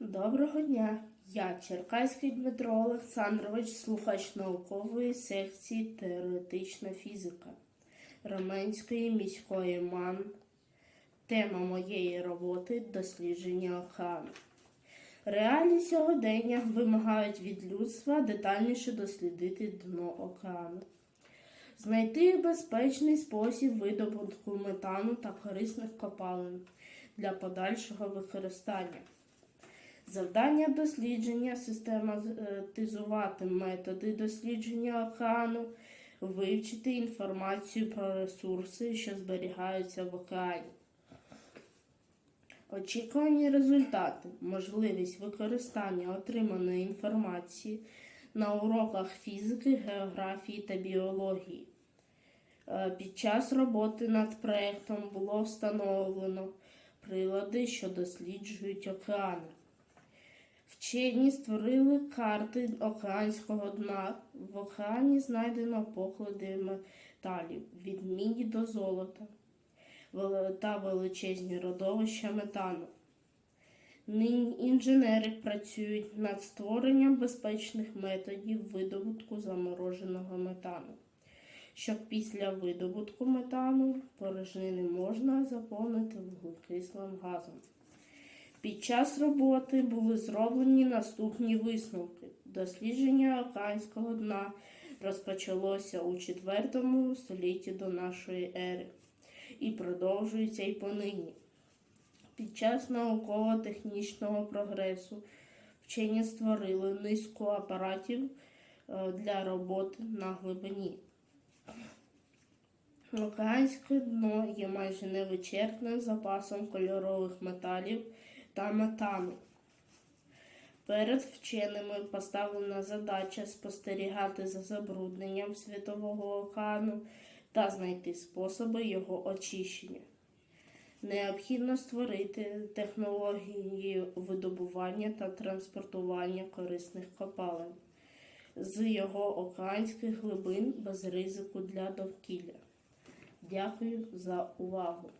Доброго дня! Я Черкаський Дмитро Олександрович, слухач наукової секції Теоретична фізика Раменської міської МАН. Тема моєї роботи дослідження океану. Реалії сьогодення вимагають від людства детальніше дослідити дно океану, знайти безпечний спосіб видобутку метану та корисних копалин для подальшого використання. Завдання дослідження систематизувати методи дослідження океану, вивчити інформацію про ресурси, що зберігаються в океані. Очікувані результати, можливість використання отриманої інформації на уроках фізики, географії та біології. Е, Під час роботи над проектом було встановлено прилади, що досліджують океани. Вчені створили карти океанського дна. В океані знайдено поклади металів від міді до золота та величезні родовища метану. Нині інженери працюють над створенням безпечних методів видобутку замороженого метану, щоб після видобутку метану порожнини можна заповнити вуглекислим газом. Під час роботи були зроблені наступні висновки. Дослідження океанського дна розпочалося у IV столітті до нашої ери і продовжується і понині. Під час науково-технічного прогресу вчені створили низку апаратів е, для роботи на глибині. Океанське дно є майже невичерпним запасом кольорових металів та метану. Перед вченими поставлена задача спостерігати за забрудненням Світового океану та знайти способи його очищення. Необхідно створити технології видобування та транспортування корисних копалин з його океанських глибин без ризику для довкілля. Дякую за увагу!